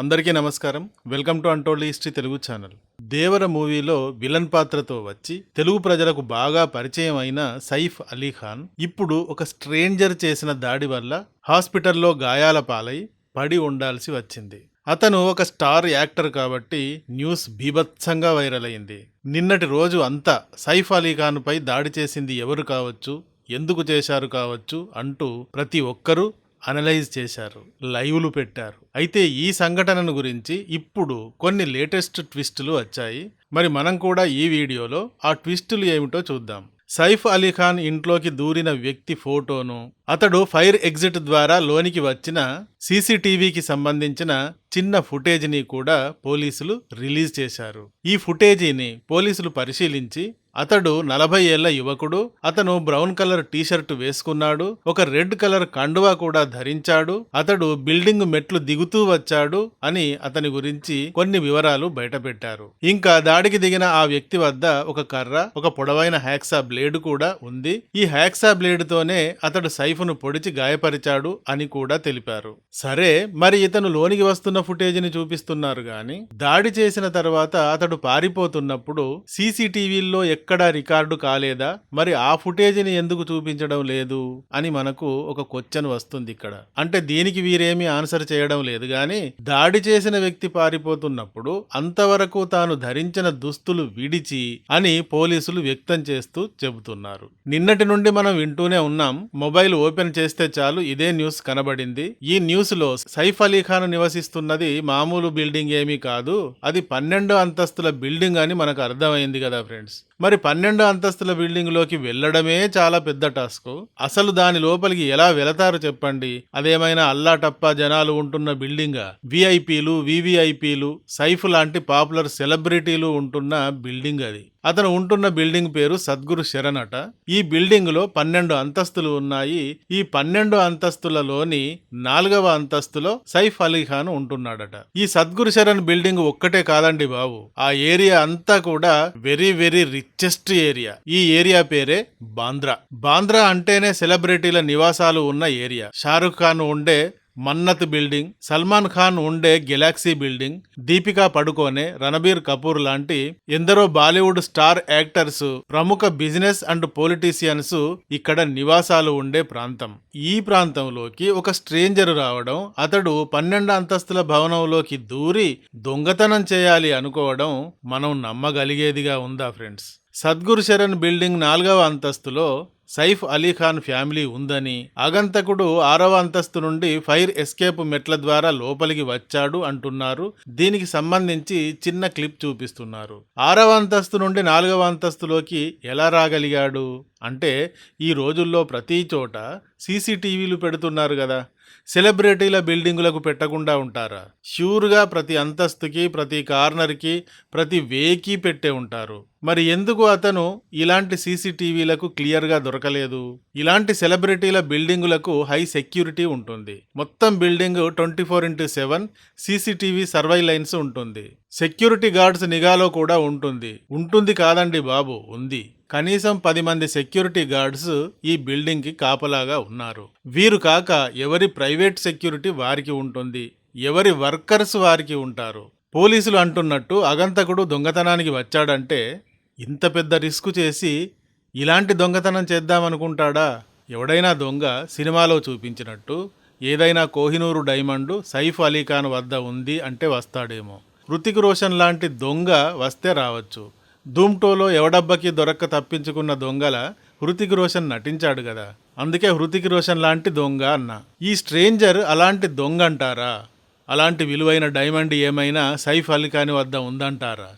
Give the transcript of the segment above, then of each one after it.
అందరికీ నమస్కారం. Welcome to untold history Telugu channel. Devara మూవీలో విలన్ పాత్రతో వచ్చి తెలుగు ప్రజలకు బాగా పరిచయం అయిన సైఫ్ అలీ ఖాన్ ఇప్పుడు ఒక స్ట్రేంజర్ చేసిన దాడి వల్ల హాస్పిటల్లో గాయాల పాలై పడి ఉండాల్సి వచ్చింది. అతను ఒక స్టార్ యాక్టర్ కాబట్టి న్యూస్ బీభత్సంగా వైరల్ అయింది. నిన్నటి రోజు అంతా సైఫ్ అలీఖాన్పై దాడి చేసింది ఎవరు కావచ్చు ఎందుకు చేశారు కావచ్చు అంటూ ప్రతి ఒక్కరూ అనలైజ్ చేశారు లైవ్లు పెట్టారు. అయితే ఈ సంఘటనను గురించి ఇప్పుడు కొన్ని లేటెస్ట్ ట్విస్టులు వచ్చాయి. మరి మనం కూడా ఈ వీడియోలో ఆ ట్విస్టులు ఏమిటో చూద్దాం. సైఫ్ అలీ ఖాన్ ఇంట్లోకి దూరిన వ్యక్తి ఫోటోను అతడు ఫైర్ ఎగ్జిట్ ద్వారా లోనికి వచ్చిన సీసీటీవీకి సంబంధించిన చిన్న ఫుటేజ్ని కూడా పోలీసులు రిలీజ్ చేశారు. ఈ ఫుటేజీని పోలీసులు పరిశీలించి అతడు నలభై ఏళ్ళ యువకుడు. అతను బ్రౌన్ కలర్ టీషర్ట్ వేసుకున్నాడు. ఒక రెడ్ కలర్ కండువా కూడా ధరించాడు. అతడు బిల్డింగ్ మెట్లు దిగుతూ వచ్చాడు అని అతని గురించి కొన్ని వివరాలు బయటపెట్టారు. ఇంకా దాడికి దిగిన ఆ వ్యక్తి వద్ద ఒక కర్ర ఒక పొడవైన హ్యాక్సా బ్లేడ్ కూడా ఉంది. ఈ హ్యాక్సా బ్లేడ్ తోనే అతడు సైఫును పొడిచి గాయపరిచాడు అని కూడా తెలిపారు. సరే మరి ఇతను లోనికి వస్తున్న ఫుటేజ్ని చూపిస్తున్నారు గాని దాడి చేసిన తర్వాత అతడు పారిపోతున్నప్పుడు సీసీటీవీల్లో ఎక్కడా రికార్డు కాలేదా? మరి ఆ ఫుటేజ్ని ఎందుకు చూపించడం లేదు? అని మనకు ఒక క్వశ్చన్ వస్తుంది ఇక్కడ. అంటే దీనికి వీరేమీ ఆన్సర్ చేయడం లేదు. గాని దాడి చేసిన వ్యక్తి పారిపోతున్నప్పుడు అంతవరకు తాను ధరించిన దుస్తులు విడిచి అని పోలీసులు వ్యక్తం చేస్తూ చెబుతున్నారు. నిన్నటి నుండి మనం వింటూనే ఉన్నాం మొబైల్ ఓపెన్ చేస్తే చాలు ఇదే న్యూస్ కనబడింది. ఈ న్యూస్లో సైఫ్ అలీ ఖాన్ నివసిస్తున్నది మామూలు బిల్డింగ్ ఏమీ కాదు అది పన్నెండు అంతస్తుల బిల్డింగ్ అని మనకు అర్థమైంది కదా ఫ్రెండ్స్. మరి పన్నెండు అంతస్తుల బిల్డింగ్లోకి వెళ్ళడమే చాలా పెద్ద టాస్క్. అసలు దాని లోపలికి ఎలా వెళతారు చెప్పండి. అదేమైనా అల్లా టప్పా జనాలు ఉంటున్న బిల్డింగా? విఐపీలు వివిఐపీలు సైఫ్ లాంటి పాపులర్ సెలబ్రిటీలు ఉంటున్న బిల్డింగ్ అది. అతను ఉంటున్న బిల్డింగ్ పేరు సద్గురు శరణ్ అట ఈ బిల్డింగ్లో పన్నెండు అంతస్తులు ఉన్నాయి. ఈ పన్నెండు అంతస్తులలోని నాలుగవ అంతస్తులో సైఫ్ అలీ ఖాన్ ఉంటున్నాడట. ఈ సద్గురు శరణ్ బిల్డింగ్ ఒక్కటే కాదండి బాబు. ఆ ఏరియా అంతా కూడా వెరీ వెరీ రిచెస్ట్ ఏరియా. ఈ ఏరియా పేరే బాంద్రా. బాంద్రా అంటేనే సెలబ్రిటీల నివాసాలు ఉన్న ఏరియా. షారుఖ్ ఖాన్ ఉండే మన్నత్ బిల్డింగ్ సల్మాన్ ఖాన్ ఉండే గెలాక్సీ బిల్డింగ్ దీపికా పడుకోనే రణబీర్ కపూర్ లాంటి ఎందరో బాలీవుడ్ స్టార్ యాక్టర్స్ ప్రముఖ బిజినెస్ అండ్ పొలిటీషియన్స్ ఇక్కడ నివాసాలు ఉండే ప్రాంతం. ఈ ప్రాంతంలోకి ఒక స్ట్రేంజర్ రావడం అతడు పన్నెండు అంతస్తుల భవనంలోకి దూరి దొంగతనం చేయాలి అనుకోవడం మనం నమ్మగలిగేదిగా ఉందా ఫ్రెండ్స్? సద్గురు శరణ్ బిల్డింగ్ నాలుగవ అంతస్తులో సైఫ్ అలీ ఖాన్ ఫ్యామిలీ ఉందని ఆగంతకుడు ఆరవ అంతస్తు నుండి ఫైర్ ఎస్కేప్ మెట్ల ద్వారా లోపలికి వచ్చాడు అంటున్నారు. దీనికి సంబంధించి చిన్న క్లిప్ చూపిస్తున్నారు. ఆరవ అంతస్తు నుండి నాలుగవ అంతస్తులోకి ఎలా రాగలిగాడు? అంటే ఈ రోజుల్లో ప్రతి చోట సీసీటీవీలు పెడుతున్నారు కదా. సెలబ్రిటీల బిల్డింగులకు పెట్టకుండా ఉంటారా? ష్యూర్గా ప్రతి అంతస్తుకి ప్రతి కార్నర్కి ప్రతి వేకి పెట్టే ఉంటారు. మరి ఎందుకు అతను ఇలాంటి సీసీటీవీలకు క్లియర్గా దొరకలేదు? ఇలాంటి సెలబ్రిటీల బిల్డింగులకు హై సెక్యూరిటీ ఉంటుంది. మొత్తం building twenty four into seven CCTV surveillance ఉంటుంది. సెక్యూరిటీ గార్డ్స్ నిఘాలో కూడా ఉంటుంది. ఉంటుంది కాదండి బాబు ఉంది. కనీసం పది మంది సెక్యూరిటీ గార్డ్స్ ఈ బిల్డింగ్కి కాపలాగా ఉన్నారు. వీరు కాక ఎవరి ప్రైవేట్ సెక్యూరిటీ వారికి ఉంటుంది. ఎవరి వర్కర్స్ వారికి ఉంటారు. పోలీసులు అంటున్నట్టు అగంతకుడు దొంగతనానికి వచ్చాడంటే ఇంత పెద్ద రిస్క్ చేసి ఇలాంటి దొంగతనం చేద్దామనుకుంటాడా? ఎవడైనా దొంగ సినిమాలో చూపించినట్టు ఏదైనా కోహినూరు డైమండ్ సైఫ్ అలీఖాన్ వద్ద ఉంది అంటే వస్తాడేమో. హృతిక్ రోషన్ లాంటి దొంగ వస్తే రావచ్చు. ధూమ్టోలో ఎవడబ్బకి దొరక్క తప్పించుకున్న దొంగల హృతిక్ రోషన్ నటించాడు కదా అందుకే హృతిక్ రోషన్ లాంటి దొంగ అన్న. ఈ స్ట్రేంజర్ అలాంటి దొంగ అంటారా అలాంటి విలువైన డైమండ్ ఏమైనా సైఫ్ అలీ ఖాన్ వద్ద ఉందంటారా?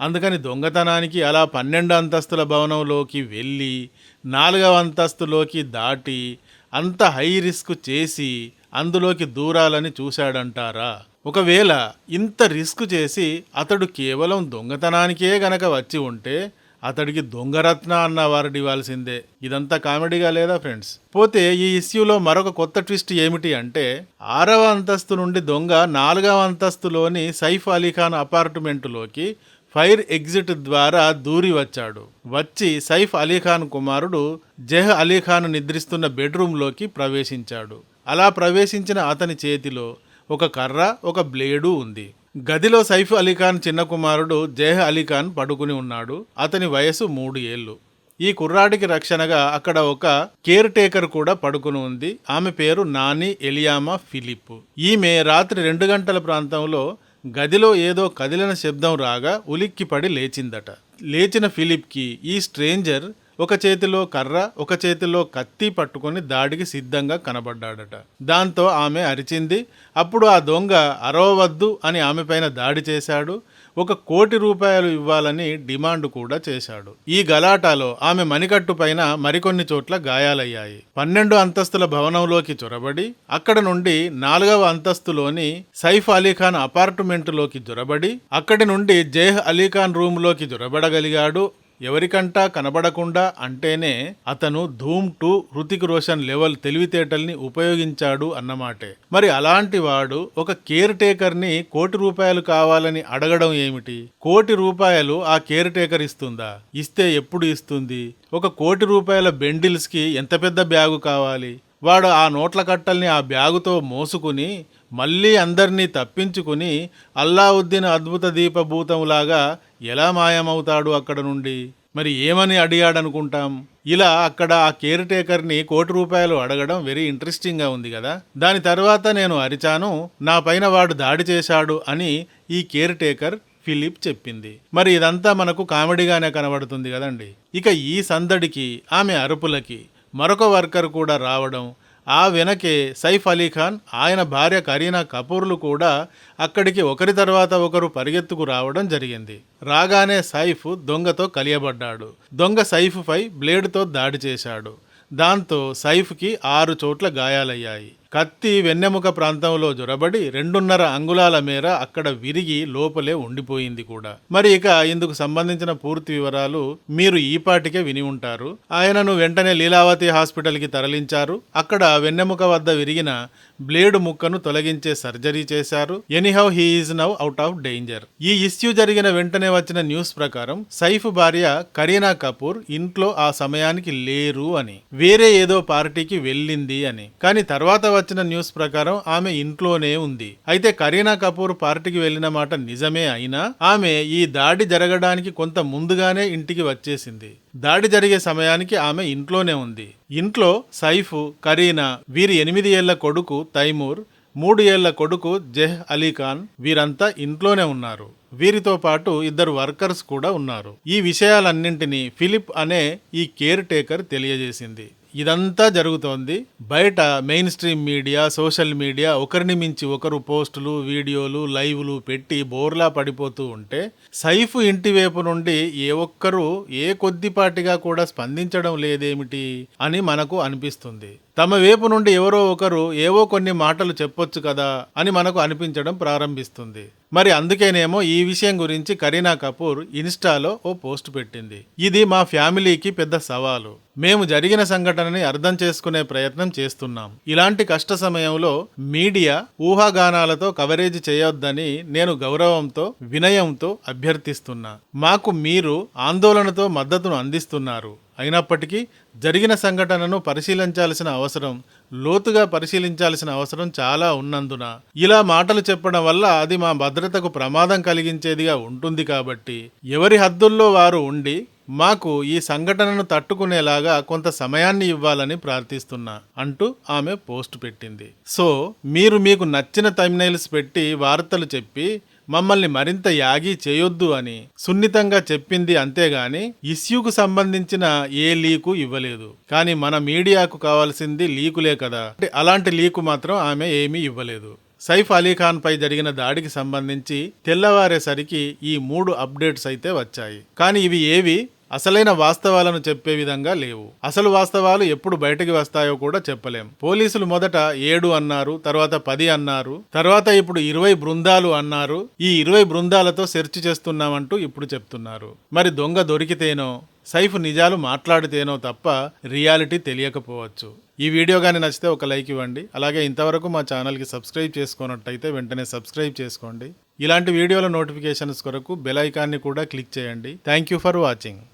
అందుకని దొంగతనానికి అలా పన్నెండు అంతస్తుల భవనంలోకి వెళ్ళి నాలుగవ అంతస్తులోకి దాటి అంత హై రిస్క్ చేసి అందులోకి దూరాలని చూశాడంటారా? ఒకవేళ ఇంత రిస్క్ చేసి అతడు కేవలం దొంగతనానికే గనక వచ్చి ఉంటే అతడికి దొంగరత్న అన్న వారిని ఇవ్వాల్సిందే. ఇదంతా కామెడీగా లేదా ఫ్రెండ్స్? పోతే ఈ ఇష్యూలో మరొక కొత్త ట్విస్ట్ ఏమిటి అంటే ఆరవ అంతస్తు నుండి దొంగ నాలుగవ అంతస్తులోని సైఫ్ అలీఖాన్ అపార్ట్మెంటులోకి ఫైర్ ఎగ్జిట్ ద్వారా దూరి వచ్చాడు. వచ్చి సైఫ్ అలీఖాన్ కుమారుడు జెహ్ అలీఖాన్ నిద్రిస్తున్న బెడ్రూమ్లోకి ప్రవేశించాడు. అలా ప్రవేశించిన అతని చేతిలో ఒక కర్ర ఒక బ్లేడు ఉంది. గదిలో సైఫ్ అలీఖాన్ చిన్న కుమారుడు జేహ్ అలీఖాన్ పడుకుని ఉన్నాడు. అతని వయసు మూడు ఏళ్ళు. ఈ కుర్రాడికి రక్షణగా అక్కడ ఒక కేర్ టేకర్ కూడా పడుకుని ఉంది. ఆమె పేరు నాని ఎలియామా ఫిలిప్. ఈమె రాత్రి రెండు గంటల ప్రాంతంలో గదిలో ఏదో కదిలిన శబ్దం రాగా ఉలిక్కిపడి లేచిందట. లేచిన ఫిలిప్కి ఈ స్ట్రేంజర్ ఒక చేతిలో కర్ర ఒక చేతిలో కత్తి పట్టుకొని దాడికి సిద్ధంగా కనబడ్డాడట. దాంతో ఆమె అరిచింది అప్పుడు ఆ దొంగ అరవవద్దు అని ఆమె పైన దాడి చేశాడు ఒక కోటి రూపాయలు ఇవ్వాలని డిమాండ్ కూడా చేశాడు. ఈ గలాటాలో ఆమె మణికట్టు పైన మరికొన్ని చోట్ల గాయాలయ్యాయి. పన్నెండు అంతస్తుల భవనంలోకి చొరబడి అక్కడ నుండి నాలుగవ అంతస్తులోని సైఫ్ అలీఖాన్ అపార్ట్మెంటులోకి జొరబడి అక్కడి నుండి జేహ్ అలీఖాన్ రూమ్లోకి జొరబడగలిగాడు. ఎవరికంటా కనబడకుండా అంటేనే అతను ధూమ్ టు హృతిక్ రోషన్ లెవెల్ తెలివితేటల్ని ఉపయోగించాడు అన్నమాటే. మరి అలాంటి వాడు ఒక కేర్ టేకర్ని కోటి రూపాయలు కావాలని అడగడం ఏమిటి? కోటి రూపాయలు ఆ కేర్ టేకర్ ఇస్తుందా? ఇస్తే ఎప్పుడు ఇస్తుంది? ఒక కోటి రూపాయల బెండిల్స్కి ఎంత పెద్ద బ్యాగు కావాలి? వాడు ఆ నోట్ల కట్టల్ని ఆ బ్యాగుతో మోసుకుని మళ్ళీ అందరినీ తప్పించుకుని అల్లావుద్దీన్ అద్భుత దీపభూతంలాగా ఎలా మాయమవుతాడు అక్కడ నుండి? మరి ఏమని అడిగాడనుకుంటాం? ఇలా అక్కడ ఆ కేర్ టేకర్ని కోటి రూపాయలు అడగడం వెరీ ఇంట్రెస్టింగ్గా ఉంది కదా? దాని తర్వాత నేను అరిచాను నా పైన వాడు దాడి చేశాడు అని ఈ కేర్ టేకర్ ఫిలిప్ చెప్పింది. మరి ఇదంతా మనకు కామెడీగానే కనబడుతుంది కదండి? ఇక ఈ సందడికి ఆమె అరుపులకి మరొక వర్కర్ కూడా రావడం ఆ వెనకే సైఫ్ అలీ ఖాన్ ఆయన భార్య కరీనా కపూర్లు కూడా అక్కడికి ఒకరి తర్వాత ఒకరు పరిగెత్తుకు రావడం జరిగింది. రాగానే సైఫ్ దొంగతో కలియబడ్డాడు. దొంగ సైఫ్పై బ్లేడ్తో దాడి చేశాడు. దాంతో సైఫ్కి ఆరు చోట్ల గాయాలయ్యాయి. కత్తి వెన్నెముక ప్రాంతంలో జొరబడి రెండున్నర అంగుళాల మేర అక్కడ విరిగి లోపలే ఉండిపోయింది కూడా. మరి ఇక ఇందుకు సంబంధించిన పూర్తి వివరాలు మీరు ఈపాటికే విని ఉంటారు. ఆయనను వెంటనే లీలావతి హాస్పిటల్కి తరలించారు. అక్కడ వెన్నెముక వద్ద విరిగిన బ్లేడు ముక్కను తొలగించే సర్జరీ చేశారు. Anyhow he is now out of danger. ఈ ఇష్యూ జరిగిన వెంటనే వచ్చిన న్యూస్ ప్రకారం సైఫ్ భార్య కరీనా కపూర్ ఇంట్లో ఆ సమయానికి లేరు అని వేరే ఏదో పార్టీకి వెళ్ళింది అని. కానీ తర్వాత వచ్చిన న్యూస్ ప్రకారం ఆమె ఇంట్లోనే ఉంది. అయితే కరీనా కపూర్ పార్టీకి వెళ్ళిన మాట నిజమే అయినా ఆమె ఈ దాడి జరగడానికి కొంత ముందుగానే ఇంటికి వచ్చేసింది. దాడి జరిగే సమయానికి ఆమె ఇంట్లోనే ఉంది. ఇంట్లో సైఫ్ కరీనా వీరి ఎనిమిది ఏళ్ళ కొడుకు తైమూర్ మూడు ఏళ్ళ కొడుకు జెహ్ అలీ ఖాన్ వీరంతా ఇంట్లోనే ఉన్నారు. వీరితో పాటు ఇద్దరు వర్కర్స్ కూడా ఉన్నారు. ఈ విషయాలన్నింటినీ ఫిలిప్ అనే ఈ కేర్ టేకర్ తెలియజేసింది. ఇదంతా జరుగుతోంది. బయట mainstream media social media ఒకరిని మించి ఒకరు పోస్టులు వీడియోలు లైవ్లు పెట్టి బోర్లా పడిపోతూ ఉంటే సైఫ్ ఇంటి వైపు నుండి ఏ ఒక్కరూ ఏ కొద్దిపాటిగా కూడా స్పందించడం లేదేమిటి అని మనకు అనిపిస్తుంది. తమ వైపు నుండి ఎవరో ఒకరు ఏవో కొన్ని మాటలు చెప్పొచ్చు కదా అని మనకు అనిపించడం ప్రారంభిస్తుంది. మరి అందుకేనేమో ఈ విషయం గురించి కరీనా కపూర్ ఇన్స్టాలో ఓ పోస్ట్ పెట్టింది. ఇది మా ఫ్యామిలీకి పెద్ద సవాలు. మేము జరిగిన సంఘటనని అర్థం చేసుకునే ప్రయత్నం చేస్తున్నాం. ఇలాంటి కష్ట సమయంలో మీడియా ఊహాగానాలతో కవరేజ్ చేయొద్దని నేను గౌరవంతో వినయంతో అభ్యర్థిస్తున్నా. మాకు మీరు ఆందోళనతో మద్దతును అందిస్తున్నారు. అయినప్పటికీ జరిగిన సంఘటనను పరిశీలించాల్సిన అవసరం లోతుగా పరిశీలించాల్సిన అవసరం చాలా ఉన్నందున ఇలా మాటలు చెప్పడం వల్ల అది మా భద్రతకు ప్రమాదం కలిగించేదిగా ఉంటుంది కాబట్టి ఎవరి హద్దుల్లో వారు ఉండి మాకు ఈ సంఘటనను తట్టుకునేలాగా కొంత సమయాన్ని ఇవ్వాలని ప్రార్థిస్తున్నా అంటూ ఆమె పోస్ట్ పెట్టింది. సో మీరు మీకు నచ్చిన తమినైల్స్ పెట్టి వార్తలు చెప్పి మమ్మల్ని మరింత యాగి చేయొద్దు అని సున్నితంగా చెప్పింది అంతేగాని ఇష్యూకు సంబంధించిన ఏ లీకు ఇవ్వలేదు. కానీ మన మీడియాకు కావాల్సింది లీకులే కదా. అంటే అలాంటి లీకు మాత్రం ఆమె ఏమీ ఇవ్వలేదు. సైఫ్ అలీఖాన్ పై జరిగిన దాడికి సంబంధించి తెల్లవారేసరికి ఈ మూడు అప్డేట్స్ అయితే వచ్చాయి. కానీ ఇవి ఏవి? అసలైన వాస్తవాలను చెప్పే విధంగా లేవు. అసలు వాస్తవాలు ఎప్పుడు బయటకు వస్తాయో కూడా చెప్పలేం. పోలీసులు మొదట ఏడు అన్నారు తర్వాత పది అన్నారు తర్వాత ఇప్పుడు ఇరవై బృందాలు అన్నారు. ఈ ఇరవై బృందాలతో సెర్చ్ చేస్తున్నామంటూ ఇప్పుడు చెప్తున్నారు. మరి దొంగ దొరికితేనో సైఫ్ నిజాలు మాట్లాడితేనో తప్ప రియాలిటీ తెలియకపోవచ్చు. ఈ వీడియో కానీ నచ్చితే ఒక లైక్ ఇవ్వండి. అలాగే ఇంతవరకు మా ఛానల్కి సబ్స్క్రైబ్ చేసుకున్నట్టయితే వెంటనే సబ్స్క్రైబ్ చేసుకోండి. ఇలాంటి వీడియోల నోటిఫికేషన్స్ కొరకు బెల్ ఐకాన్ని కూడా క్లిక్ చేయండి. Thank you for watching.